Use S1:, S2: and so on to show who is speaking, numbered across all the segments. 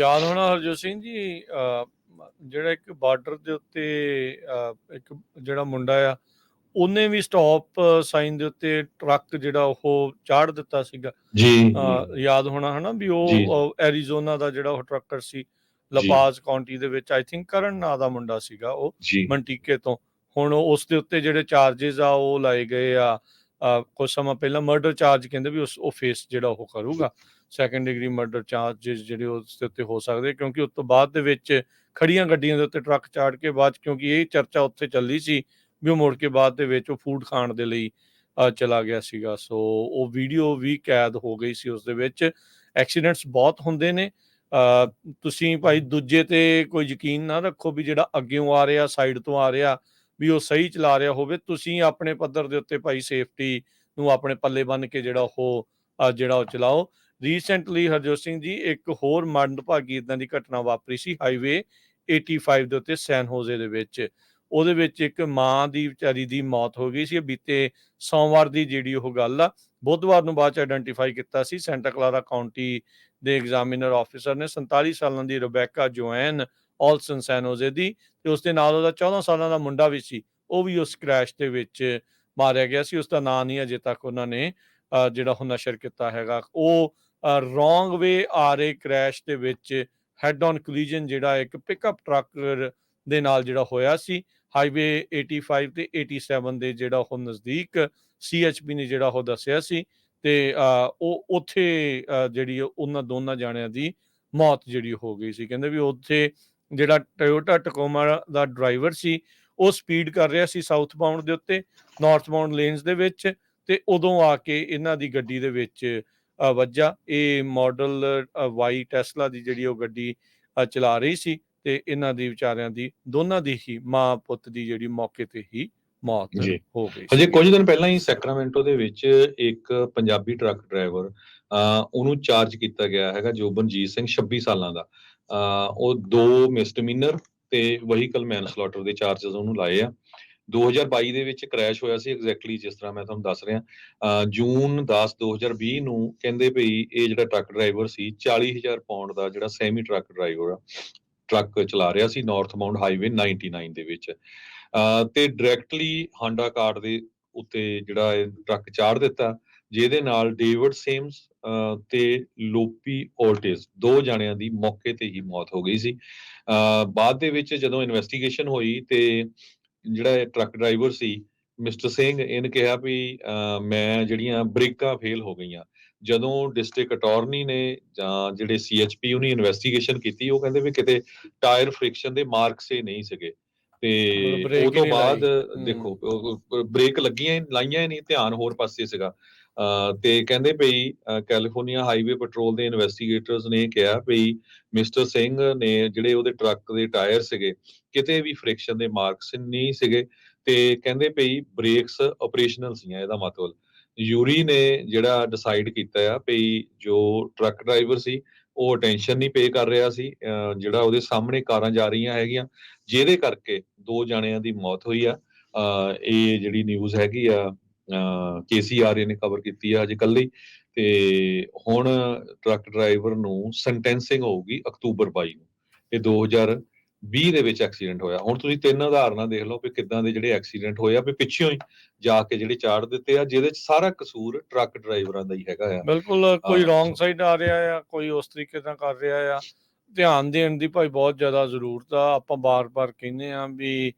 S1: ਯਾਦ ਹੋਣਾ ਹਰਜੋਤ ਸਿੰਘ ਜੀ ਜਿਹੜਾ ਇੱਕ ਬਾਰਡਰ ਦੇ ਉੱਤੇ ਇੱਕ ਜਿਹੜਾ ਮੁੰਡਾ ਆ ਉਹਨੇ ਵੀ ਸਟਾਪ ਸਾਈਨ ਦੇ ਉੱਤੇ ਟਰੱਕ ਜਿਹੜਾ ਉਹ ਚਾੜ ਦਿੱਤਾ ਸੀਗਾ।
S2: ਜੀ।
S1: ਯਾਦ ਹੋਣਾ ਹਨਾ ਵੀ। ਉਹ ਐਰੀਜ਼ੋਨਾ ਦਾ ਜਿਹੜਾ ਉਹ ਟਰੱਕਰ ਸੀ ਲਪਾਜ਼ ਕਾਉਂਟੀ ਦੇ ਵਿੱਚ ਆਈ ਥਿੰਕ ਕਰਨ ਨਾਂ ਦਾ ਮੁੰਡਾ ਸੀਗਾ ਉਹ ਮੰਟੀਕੇ ਤੋਂ। ਹੁਣ ਉਸ ਦੇ ਉੱਤੇ ਜਿਹੜੇ ਚਾਰजेस ਆ ਉਹ ਲਾਏ ਗਏ ਆ ਕੁਝ ਸਮਾਂ ਪਹਿਲਾਂ ਮਰਡਰ ਚਾਰਜ ਕਹਿੰਦੇ ਵੀ ਉਸ ਉਹ ਫੇਸ ਜਿਹੜਾ ਉਹ ਕਰੂਗਾ। ਸੈਕੰਡ ਡਿਗਰੀ ਮਰਡਰ ਚਾਰजेस ਜਿਹੜੇ ਉਸ ਦੇ ਉੱਤੇ ਹੋ ਸਕਦੇ ਕਿਉਂਕਿ ਉਸ ਤੋਂ ਬਾਅਦ ਦੇ ਵਿੱਚ ਖੜੀਆਂ ਗੱਡੀਆਂ ਦੇ ਉੱਤੇ ਟਰੱਕ ਚਾੜ ਕੇ ਬਾਅਦ ਕਿਉਂਕਿ ਇਹ ਚਰਚਾ ਉੱਥੇ ਚੱਲੀ ਸੀ ਵੀ ਉਹ ਮੁੜ ਕੇ ਬਾਅਦ ਦੇ ਵਿੱਚ ਉਹ ਫੂਡ ਖਾਣ ਦੇ ਲਈ ਚਲਾ ਗਿਆ ਸੀਗਾ। ਸੋ ਉਹ ਵੀਡੀਓ ਵੀ ਕੈਦ ਹੋ ਗਈ ਸੀ ਉਸ ਦੇ ਵਿੱਚ। ਐਕਸੀਡੈਂਟਸ ਬਹੁਤ ਹੁੰਦੇ ਨੇ। ਅਹ, ਤੁਸੀਂ ਭਾਈ ਦੂਜੇ ਤੇ ਕੋਈ ਯਕੀਨ ਨਾ ਰੱਖੋ ਵੀ ਜਿਹੜਾ ਅੱਗੇੋਂ ਆ ਰਿਹਾ ਸਾਈਡ ਤੋਂ ਆ ਰਿਹਾ ਵੀ ਉਹ ਸਹੀ ਚਲਾ ਰਿਹਾ ਹੋਵੇ। ਤੁਸੀਂ ਆਪਣੇ ਪੱਧਰ ਦੇ ਉੱਤੇ ਭਾਈ ਸੇਫਟੀ ਨੂੰ ਆਪਣੇ ਪੱਲੇ ਬੰਨ ਕੇ ਜਿਹੜਾ ਉਹ ਜਿਹੜਾ ਉਹ ਚਲਾਓ। ਰੀਸੈਂਟਲੀ ਹਰਜੋਤ ਸਿੰਘ ਜੀ, ਇੱਕ ਹੋਰ ਮੰਦਭਾਗੀ ਇਦਾਂ ਦੀ ਘਟਨਾ ਵਾਪਰੀ ਸੀ ਹਾਈਵੇ 85 ਦੇ ਉੱਤੇ ਸੈਨ ਹੋਜ਼ੇ ਦੇ ਵਿੱਚ। ਉਹਦੇ ਵਿੱਚ ਇੱਕ ਮਾਂ ਦੀ ਵਿਚਾਰੀ ਦੀ ਮੌਤ ਹੋ ਗਈ ਸੀ। ਬੀਤੇ ਸੋਮਵਾਰ ਦੀ ਜਿਹੜੀ ਉਹ ਗੱਲ ਆ, ਬੁੱਧਵਾਰ ਨੂੰ ਬਾਅਦ ਚ ਆਇਡੈਂਟੀਫਾਈ ਕੀਤਾ ਸੀ। ਸੈਂਟਾ ਕਲਾਰਾ ਕਾਉਂਟੀ ਦੇ ਐਗਜ਼ਾਮੀਨਰ ਆਫੀਸਰ ਨੇ 47 ਸਾਲਾਂ ਦੀ ਰਬੈਕਾ ਜੋਐਨ ਆਲਸਨ ਸੈਨੋਜ਼ੇ ਦੀ ਤੇ ਉਸ ਦੇ ਨਾਲ ਉਹਦਾ 14 ਸਾਲਾਂ ਦਾ ਮੁੰਡਾ ਵੀ ਸੀ। ਉਹ ਵੀ ਉਸ ਕ੍ਰੈਸ਼ ਦੇ ਵਿੱਚ ਮਾਰਿਆ ਗਿਆ ਸੀ। ਉਸ ਦਾ ਨਾਂ ਨਹੀਂ ਅਜੇ ਤੱਕ ਉਹਨਾਂ ਨੇ ਜਿਹੜਾ ਉਹ ਨਸ਼ਰ ਕੀਤਾ ਹੈਗਾ, ਉਹ ਰੋਂਗ ਵੇ ਆ ਰਹੇ ਕ੍ਰੈਸ਼ ਦੇ ਵਿੱਚ ਹੈਡ ਔਨ ਕੋਲੀਜਨ ਜਿਹੜਾ ਇੱਕ ਪਿਕਅਪ ਟਰੱਕ ਦੇ ਨਾਲ ਜਿਹੜਾ ਹੋਇਆ ਸੀ ਹਾਈਵੇ 85 ਤੇ 87 ਦੇ ਜਿਹੜਾ ਉਹ ਨਜ਼ਦੀਕ ਸੀਐਚਪੀ ਨੇ ਜਿਹੜਾ ਉਹ ਦੱਸਿਆ ਸੀ ਤੇ ਉਹ ਉੱਥੇ ਜਿਹੜੀ ਉਹਨਾਂ ਦੋਨਾਂ ਜਾਣਿਆਂ ਦੀ ਮੌਤ ਜਿਹੜੀ ਹੋ ਗਈ ਸੀ। ਕਹਿੰਦੇ ਵੀ ਉੱਥੇ ਜਿਹੜਾ ਟੋਯੋਟਾ ਟਕੋਮਾ ਦਾ ਡਰਾਈਵਰ ਸੀ, ਉਹ ਸਪੀਡ ਕਰ ਰਿਹਾ ਸੀ ਸਾਊਥ ਬਾਉਂਡ ਦੇ ਉੱਤੇ ਨਾਰਥ ਬਾਉਂਡ ਲੇਨਸ ਦੇ ਵਿੱਚ ਤੇ ਉਦੋਂ ਆ ਕੇ ਇਹਨਾਂ ਦੀ ਗੱਡੀ ਦੇ ਵਿੱਚ ਵੱਜਾ ਇਹ ਮਾਡਲ ਵਾਈ ਟੈਸਲਾ ਦੀ ਜਿਹੜੀ ਉਹ ਗੱਡੀ ਚਲਾ ਰਹੀ ਸੀ ਤੇ ਇਹਨਾਂ ਦੀ ਵਿਚਾਰਿਆਂ ਦੀ ਦੋਨਾਂ ਦੀ ਹੀ ਮਾਂ ਪੁੱਤ ਦੀ ਜਿਹੜੀ ਮੌਕੇ ਤੇ ਹੀ ਮੌਤ। ਹੋ ਗਈ ਸੀ।
S2: ਕੁਝ ਦਿਨ ਪਹਿਲਾਂ ਹੀ ਸੈਕਰਾਮੈਂਟੋ ਦੇ ਵਿੱਚ ਇੱਕ ਪੰਜਾਬੀ ਟਰੱਕ ਡਰਾਈਵਰ ਉਹਨੂੰ ਚਾਰਜ ਕੀਤਾ ਗਿਆ ਹੈਗਾ ਜੋਬਨਜੀਤ ਸਿੰਘ 26 ਸਾਲਾਂ ਦਾ ਉਹ ਦੋ ਮਿਸਡਮੀਨਰ ਤੇ ਵਹੀਕਲ ਮੈਨਸਲੌਟਰ ਦੇ ਚਾਰजेस ਉਹਨੂੰ ਲਾਏ ਆ 2022 ਦੇ ਵਿੱਚ ਕ੍ਰੈਸ਼ ਹੋਇਆ ਸੀ ਐਗਜ਼ੈਕਟਲੀ ਜਿਸ ਤਰ੍ਹਾਂ ਮੈਂ ਤੁਹਾਨੂੰ ਦੱਸ ਰਿਹਾ। ਅਹ, ਜੂਨ 10 2020 ਨੂੰ ਕਹਿੰਦੇ ਭਈ ਇਹ ਜਿਹੜਾ ਟਰੱਕ ਡਰਾਈਵਰ ਸੀ 40000 ਪਾਉਂਡ ਦਾ ਜਿਹੜਾ ਸੈਮੀ ਟਰੱਕ ਡਰਾਈਵਰ ਆ ਟਰੱਕ ਚਲਾ ਰਿਹਾ ਸੀ ਨਾਰਥ ਬਾਉਂਡ ਹਾਈਵੇ 99 ਦੇ ਵਿੱਚ। ਤੇ ਡਾਇਰੈਕਟਲੀ ਹਾਂਡਾ ਕਾਰਡ ਦੇ ਉੱਤੇ ਜਿਹੜਾ ਇਹ ਟਰੱਕ ਚਾੜ ਦਿੱਤਾ ਜਿਹਦੇ ਨਾਲ ਡੇਵਿਡ ਸੇਮਸ ਅਹ, ਤੇ ਲੋਪੀ ਓਲਟਿਸ ਦੋ ਜਣਿਆਂ ਦੀ ਮੌਕੇ ਤੇ ਹੀ ਮੌਤ ਹੋ ਗਈ ਸੀ। ਅਹ, ਬਾਅਦ ਦੇ ਵਿੱਚ ਜਦੋਂ ਇਨਵੈਸਟੀਗੇਸ਼ਨ ਹੋਈ ਤੇ ਜਿਹੜਾ ਇਹ ਟਰੱਕ ਡਰਾਈਵਰ ਸੀ ਮਿਸਟਰ ਸਿੰਘ ਇਹਨੇ ਕਿਹਾ ਵੀ ਮੈਂ ਜਿਹੜੀਆਂ ਬ੍ਰੇਕਾਂ ਫੇਲ ਹੋ ਗਈਆਂ। ਜਦੋਂ ਡਿਸਟ੍ਰਿਕਟ ਅਟਾਰਨੀ ਨੇ ਜਾਂ ਜਿਹੜੇ ਸੀਐਚਪੀ ਉਹਨੇ ਇਨਵੈਸਟੀਗੇਸ਼ਨ ਕੀਤੀ ਉਹ ਕਹਿੰਦੇ ਵੀ ਕਿਤੇ ਟਾਇਰ ਫ੍ਰਿਕਸ਼ਨ ਦੇ ਮਾਰਕਸ ਹੀ ਨਹੀਂ ਸੀਗੇ। ਤੇ ਉਹ ਤੋਂ ਬਾਅਦ। ਦੇਖੋ ਬ੍ਰੇਕ ਲੱਗੀਆਂ ਲਾਈਆਂ ਹੀ ਨਹੀਂ ਧਿਆਨ ਹੋਰ ਪਾਸੇ ਸੀਗਾ। ਤੇ ਕਹਿੰਦੇ ਪਈ ਕੈਲੀਫੋਰਨੀਆ ਹਾਈਵੇ ਪੈਟਰੋਲ ਦੇ ਇਨਵੈਸਟੀਗੇਟਰਸ ਨੇ ਕਿਹਾ ਪਈ ਮਿਸਟਰ ਸਿੰਘ ਨੇ ਜਿਹੜੇ ਉਹਦੇ ਟਰੱਕ ਦੇ ਟਾਇਰ ਸੀਗੇ, ਕਿਤੇ ਵੀ ਫ੍ਰਿਕਸ਼ਨ ਦੇ ਮਾਰਕਸ ਨਹੀਂ ਸੀਗੇ ਤੇ ਕਹਿੰਦੇ ਪਈ ਬ੍ਰੇਕਸ ਆਪਰੇਸ਼ਨਲ ਸੀਆਂ ਇਹਦਾ ਮਤਲਬ। ਯੂਰੀ ਨੇ ਜਿਹੜਾ ਡਿਸਾਈਡ ਕੀਤਾ ਆ ਪਈ ਜੋ ਟਰੱਕ ਡਰਾਈਵਰ ਸੀ, ਉਹ ਅਟੈਂਸ਼ਨ ਨਹੀਂ ਪੇ ਕਰ ਰਿਹਾ ਸੀ, ਅਹ ਜਿਹੜਾ ਉਹਦੇ ਸਾਹਮਣੇ ਕਾਰਾਂ ਜਾ ਰਹੀਆਂ ਹੈਗੀਆਂ, ਜਿਹਦੇ ਕਰਕੇ ਦੋ ਜਣਿਆਂ ਦੀ ਮੌਤ ਹੋਈ ਆ। ਇਹ ਜਿਹੜੀ ਨਿਊਜ਼ ਹੈਗੀ ਆ ਕੇਸੀਆਰ ਨੇ ਕਵਰ ਕੀਤੀ ਆ ਅੱਜ ਕੱਲ੍ਹ ਹੀ ਤੇ ਹੁਣ ਟਰੱਕ ਡਰਾਈਵਰ ਨੂੰ ਸੈਂਟੈਂਸਿੰਗ ਹੋਊਗੀ ਅਕਤੂਬਰ 22 ਨੂੰ ਇਹ 2020 ਦੇ ਵਿੱਚ ਐਕਸੀਡੈਂਟ ਹੋਇਆ। ਹੁਣ ਤੁਸੀਂ ਤਿੰਨ ਉਦਾਹਰਨਾਂ ਦੇਖ ਲਓ ਵੀ ਕਿੱਦਾਂ ਦੇ ਜਿਹੜੇ ਐਕਸੀਡੈਂਟ ਹੋਏ ਆ ਵੀ ਪਿੱਛੋਂ ਹੀ ਜਾ ਕੇ ਜਿਹੜੇ ਚਾੜ ਦਿੱਤੇ ਆ ਜਿਹਦੇ ਚ ਸਾਰਾ ਕਸੂਰ ਟਰੱਕ ਡਰਾਈਵਰਾਂ ਦਾ ਹੀ ਹੈਗਾ ਆ।
S1: ਬਿਲਕੁਲ ਕੋਈ। ਰੋਂਗ ਸਾਈਡ ਆ ਰਿਹਾ ਆ ਕੋਈ ਉਸ ਤਰੀਕੇ ਨਾਲ ਕਰ ਰਿਹਾ ਆ। ਧਿਆਨ ਦੇਣ ਦੀ ਭਾਈ ਬਹੁਤ ਜ਼ਿਆਦਾ ਜ਼ਰੂਰਤ ਆ। ਆਪਾਂ ਬਾਰ-ਬਾਰ ਕਹਿੰਦੇ ਆ ਵੀ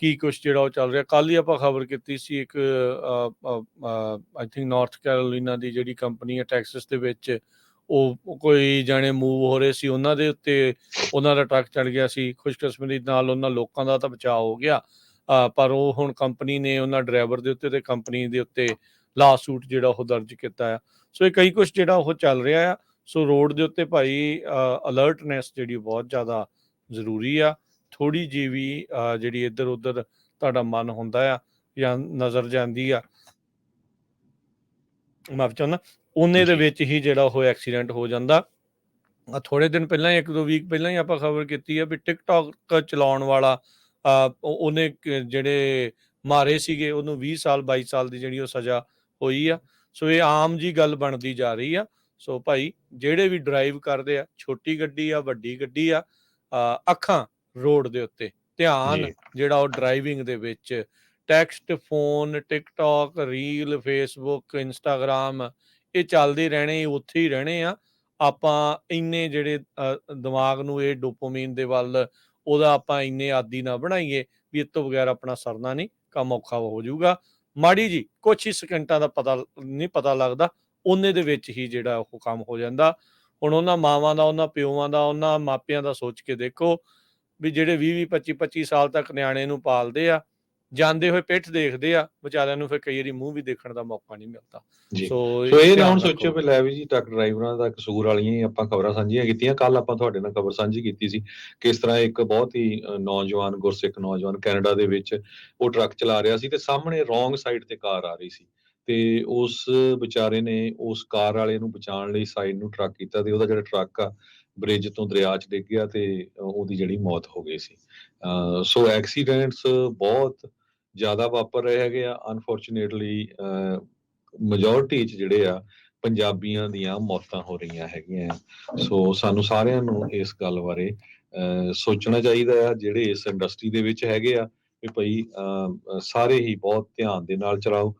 S1: ਕੀ ਕੁਛ ਜਿਹੜਾ ਉਹ ਚੱਲ ਰਿਹਾ। ਕੱਲ ਹੀ ਆਪਾਂ ਖਬਰ ਕੀਤੀ ਸੀ ਇੱਕ ਆਈ ਥਿੰਕ ਨਾਰਥ ਕੈਰੋਲੀਨਾ ਦੀ ਜਿਹੜੀ ਕੰਪਨੀ ਹੈ ਟੈਕਸਸ ਦੇ ਵਿੱਚ, ਉਹ ਕੋਈ ਜਾਣੇ ਮੂਵ ਹੋ ਰਹੇ ਸੀ, ਉਹਨਾਂ ਦੇ ਉੱਤੇ ਉਹਨਾਂ ਦਾ ਟਰੱਕ ਚੜ ਗਿਆ ਸੀ, ਖੁਸ਼ਕਿਸਮਤੀ ਨਾਲ ਉਹਨਾਂ ਲੋਕਾਂ ਦਾ ਤਾਂ ਬਚਾਅ ਹੋ ਗਿਆ। ਪਰ ਉਹ ਹੁਣ ਕੰਪਨੀ ਨੇ ਉਹਨਾਂ ਡਰਾਈਵਰ ਦੇ ਉੱਤੇ ਤੇ ਕੰਪਨੀ ਦੇ ਉੱਤੇ ਲਾ ਸੂਟ ਜਿਹੜਾ ਉਹ ਦਰਜ ਕੀਤਾ ਆ। ਸੋ ਇਹ ਕਈ ਕੁਝ ਜਿਹੜਾ ਉਹ ਚੱਲ ਰਿਹਾ ਆ। ਸੋ ਰੋਡ ਦੇ ਉੱਤੇ ਭਾਈ ਅਲਰਟਨੈਸ ਜਿਹੜੀ ਬਹੁਤ ਜ਼ਿਆਦਾ ਜ਼ਰੂਰੀ ਆ। ਥੋੜੀ ਜਿਹੀ ਵੀ ਜਿਹੜੀ ਇੱਧਰ ਉੱਧਰ ਤੁਹਾਡਾ ਮਨ ਹੁੰਦਾ ਆ ਜਾਂ ਨਜ਼ਰ ਜਾਂਦੀ ਆ। ਮਾਫ ਚਾਹੁੰਦਾ ਉਹਨੇ ਦੇ
S2: ਜੀ।
S1: ਵਿੱਚ ਹੀ ਜਿਹੜਾ ਉਹ ਐਕਸੀਡੈਂਟ ਹੋ ਜਾਂਦਾ। ਆ ਥੋੜੇ ਦਿਨ ਪਹਿਲਾਂ ਇੱਕ ਦੋ ਵੀਕ ਪਹਿਲਾਂ ਹੀ ਆਪਾਂ ਖਬਰ ਕੀਤੀ ਆ ਵੀ ਟਿਕਟੌਕ ਚਲਾਉਣ ਵਾਲਾ ਉਹਨੇ ਜਿਹੜੇ ਮਾਰੇ ਸੀਗੇ ਉਹਨੂੰ 20 ਸਾਲ 22 ਸਾਲ ਦੀ ਜਿਹੜੀ ਉਹ ਸਜ਼ਾ ਹੋਈ ਆ। ਸੋ ਇਹ ਆਮ ਜੀ ਗੱਲ ਬਣਦੀ ਜਾ ਰਹੀ ਆ। ਸੋ ਭਾਈ ਜਿਹੜੇ ਵੀ ਡਰਾਈਵ ਕਰਦੇ ਆ ਛੋਟੀ ਗੱਡੀ ਆ ਵੱਡੀ ਗੱਡੀ ਆ ਅੱਖਾਂ ਰੋਡ ਦੇ ਉੱਤੇ। ਧਿਆਨ ਜਿਹੜਾ ਉਹ ਡਰਾਈਵਿੰਗ ਦੇ ਵਿੱਚ text phone TikTok reel Facebook Instagram ਇਹ ਚੱਲਦੇ ਰਹਿਣੇ ਇਹ ਉੱਥੇ ਹੀ ਰਹਿਣੇ ਆ। ਆਪਾਂ ਇੰਨੇ ਜਿਹੜੇ ਦਿਮਾਗ ਨੂੰ ਇਹ ਡੋਪਾਮੀਨ ਦੇ ਵੱਲ ਉਹਦਾ ਆਪਾਂ ਇੰਨੇ ਆਦੀ ਨਾ ਬਣਾਈਏ ਵੀ ਇਸ ਤੋਂ ਬਗੈਰ ਆਪਣਾ ਸਰਨਾ ਨਹੀਂ ਕੰਮ ਔਖਾ ਹੋ ਜਾਊਗਾ। ਮਾੜੀ ਜੀ ਕੁਛ ਹੀ ਸਕਿੰਟਾਂ ਦਾ ਪਤਾ ਨਹੀਂ ਪਤਾ ਲੱਗਦਾ ਉਹਨੇ ਦੇ ਵਿੱਚ ਹੀ ਜਿਹੜਾ ਉਹ ਕੰਮ ਹੋ ਜਾਂਦਾ। ਹੁਣ ਉਹਨਾਂ ਮਾਵਾਂ ਦਾ ਉਹਨਾਂ ਪਿਓਾਂ ਦਾ ਉਹਨਾਂ ਮਾਪਿਆਂ ਦਾ ਸੋਚ ਕੇ ਦੇਖੋ ਵੀ ਜਿਹੜੇ 20 20 25 25 ਸਾਲ ਤੱਕ ਨਿਆਣੇ ਨੂੰ ਪਾਲਦੇ ਆ ਜਾਂਦੇ ਹੋਏ ਪਿੱਠ ਦੇਖਦੇ ਆ ਵਿਚਾਰਿਆਂ ਨੂੰ ਫਿਰ ਕਈ ਵਾਰੀ ਮੂੰਹ ਵੀ ਦੇਖਣ ਦਾ ਮੌਕਾ ਨਹੀਂ ਮਿਲਦਾ। ਸੋ
S2: ਸੋ ਇਹ ਨਾ ਹੁਣ। ਸੋਚਿਓ ਵੀ ਲੈ ਵੀ ਜੀ ਟਰੱਕ ਡਰਾਈਵਰਾਂ ਦਾ ਕਸੂਰ ਵਾਲੀਆਂ ਹੀ ਆਪਾਂ ਖਬਰਾਂ ਸਾਂਝੀਆਂ ਕੀਤੀਆਂ ਕੱਲ ਆਪਾਂ ਤੁਹਾਡੇ ਨਾਲ ਖਬਰ ਸਾਂਝੀ ਕੀਤੀ ਸੀ ਕਿਸ ਤਰ੍ਹਾਂ ਇੱਕ ਬਹੁਤ ਹੀ ਨੌਜਵਾਨ ਗੁਰਸਿੱਖ ਨੌਜਵਾਨ ਕੈਨੇਡਾ ਦੇ ਵਿੱਚ ਉਹ ਟਰੱਕ ਚਲਾ ਰਿਹਾ ਸੀ ਤੇ ਸਾਹਮਣੇ ਰੋਂਗ ਸਾਈਡ ਤੇ ਕਾਰ ਆ ਰਹੀ ਸੀ। ਤੇ ਉਸ ਵਿਚਾਰੇ ਨੇ ਉਸ ਕਾਰ ਵਾਲੇ ਨੂੰ ਬਚਾਉਣ ਲਈ ਸਾਈਡ ਨੂੰ ਟਰੱਕ ਕੀਤਾ ਤੇ ਉਹਦਾ ਜਿਹੜਾ ਟਰੱਕ ਆ ਬ੍ਰਿਜ ਤੋਂ ਦਰਿਆ 'ਚ ਡਿੱਗ ਗਿਆ ਤੇ ਉਹਦੀ ਜਿਹੜੀ ਮੌਤ ਹੋ ਗਈ ਸੀ। ਸੋ ਐਕਸੀਡੈਂਟਸ ਬਹੁਤ ਜ਼ਿਆਦਾ ਵਾਪਰ ਰਹੇ ਹੈਗੇ ਆ। ਅਨਫੋਰਚੂਨੇਟਲੀ ਮੈਜੋਰਟੀ ਚ ਜਿਹੜੇ ਆ ਪੰਜਾਬੀਆਂ ਦੀਆਂ ਮੌਤਾਂ ਹੋ ਰਹੀਆਂ ਹੈਗੀਆਂ ਆ। ਸੋ ਸਾਨੂੰ ਸਾਰਿਆਂ ਨੂੰ ਇਸ ਗੱਲ ਬਾਰੇ ਅਹ, ਸੋਚਣਾ ਚਾਹੀਦਾ ਆ ਜਿਹੜੇ ਇਸ ਇੰਡਸਟਰੀ ਦੇ ਵਿੱਚ ਹੈਗੇ ਆ ਵੀ ਭਈ ਸਾਰੇ ਹੀ ਬਹੁਤ ਧਿਆਨ ਦੇ ਨਾਲ ਚਲਾਓ।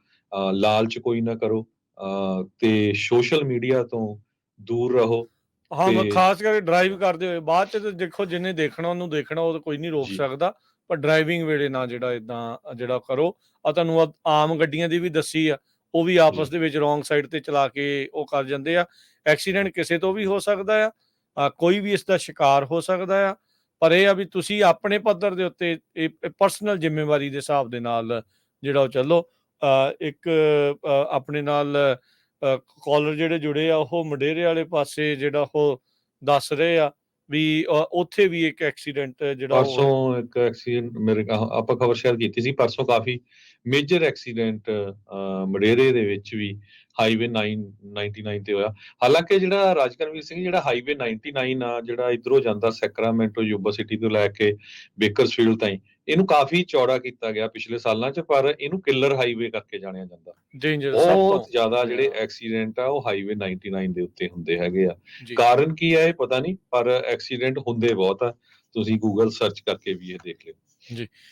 S2: ਲਾਲਚ ਕੋਈ ਨਾ ਕਰੋ। ਅਹ, ਤੇ ਸੋਸ਼ਲ ਮੀਡੀਆ ਤੋਂ ਦੂਰ ਰਹੋ।
S1: ਹਾਂ ਮੈਂ
S2: ਤੇ-
S1: ਖਾਸ ਕਰਕੇ ਡਰਾਈਵ ਕਰਦੇ ਹੋਏ ਬਾਅਦ ਚ ਤਾਂ ਦੇਖੋ ਜਿੰਨੇ ਦੇਖਣਾ ਉਹਨੂੰ ਦੇਖਣਾ ਉਹ ਤਾਂ ਕੋਈ ਨਹੀਂ ਰੋਕ
S2: ਜੀ।
S1: ਸਕਦਾ ਪਰ ਡਰਾਈਵਿੰਗ ਵੇਲੇ ਨਾ ਜਿਹੜਾ ਇਦਾਂ ਜਿਹੜਾ ਕਰੋ ਆ ਤੁਹਾਨੂੰ ਆਮ ਗੱਡੀਆਂ ਦੀ ਵੀ ਦੱਸੀ ਆ ਉਹ ਵੀ ਆਪਸ। ਦੇ ਵਿੱਚ ਰੋਂਗ ਸਾਈਡ ਤੇ ਚਲਾ ਕੇ ਉਹ ਕਰ ਜਾਂਦੇ ਆ ਐਕਸੀਡੈਂਟ ਕਿਸੇ ਤੋਂ ਵੀ ਹੋ ਸਕਦਾ ਆ ਆ, ਕੋਈ ਵੀ ਇਸ ਦਾ ਸ਼ਿਕਾਰ ਹੋ ਸਕਦਾ ਆ ਪਰ ਇਹ ਆ ਵੀ ਤੁਸੀਂ ਆਪਣੇ ਪੱਧਰ ਦੇ ਉੱਤੇ ਇਹ ਪਰਸਨਲ ਜ਼ਿੰਮੇਵਾਰੀ ਦੇ ਹਿਸਾਬ ਦੇ ਨਾਲ ਜਿਹੜਾ ਉਹ ਚੱਲੋ ਇੱਕ ਆਪਣੇ ਨਾਲ ਕਾਲਰ ਜਿਹੜੇ ਜੁੜੇ ਆ, ਉਹ ਮਡੇਰੇ ਵਾਲੇ ਪਾਸੇ ਜਿਹੜਾ ਉਹ ਦੱਸ ਰਹੇ ਆ ਵੀ ਉੱਥੇ ਵੀ ਇੱਕ ਐਕਸੀਡੈਂਟ ਜਿਹੜਾ
S2: ਪਰਸੋਂ ਇੱਕ ਐਕਸੀਡੈਂਟ ਮੇਰੇ ਆਪਾਂ ਖਬਰ ਸ਼ੇਅਰ ਕੀਤੀ ਸੀ, ਪਰਸੋਂ ਕਾਫੀ ਮੇਜਰ ਐਕਸੀਡੈਂਟ ਮਡੇਰੇ ਦੇ ਵਿੱਚ ਵੀ ਹਾਈਵੇ 9 99 ਤੇ ਹੋਇਆ। ਹਾਲਾਂਕਿ ਜਿਹੜਾ ਰਾਜਕਰਮਵੀਰ ਸਿੰਘ, ਜਿਹੜਾ ਹਾਈਵੇ 99 ਆ, ਜਿਹੜਾ ਇਧਰੋਂ ਜਾਂਦਾ ਸੈਕਰਾਮੈਂਟੋ ਯੂਬਾ ਸਿਟੀ ਤੋਂ ਲੈ ਕੇ ਬੇਕਰਸਫੀਲਡ ਤਾਈਂ ਇਹਨੂੰ ਕਾਫੀ ਚੌੜਾ ਕੀਤਾ ਗਿਆ ਪਿਛਲੇ ਸਾਲਾਂ 'ਚ ਪਰ ਇਹਨੂੰ ਕਿਲਰ ਹਾਈਵੇ ਕਰਕੇ ਜਾਣਿਆ ਜਾਂਦਾ।
S1: ਡੇਂਜਰ ਸਭ
S2: ਬਹੁਤ
S1: ਤੋਂ
S2: ਜ਼ਿਆਦਾ ਜਿਹੜੇ। ਐਕਸੀਡੈਂਟ ਆ ਉਹ ਹਾਈਵੇ 99 ਦੇ ਉੱਤੇ ਹੁੰਦੇ ਹੈਗੇ ਆ।
S1: ਜੀ।
S2: ਕਾਰਨ ਕੀ ਹੈ ਇਹ ਪਤਾ ਨਹੀਂ ਪਰ ਐਕਸੀਡੈਂਟ ਹੁੰਦੇ ਬਹੁਤ ਆ। ਤੁਸੀਂ ਗੂਗਲ ਸਰਚ ਕਰਕੇ ਵੀ ਇਹ ਦੇਖ ਲਿਓ।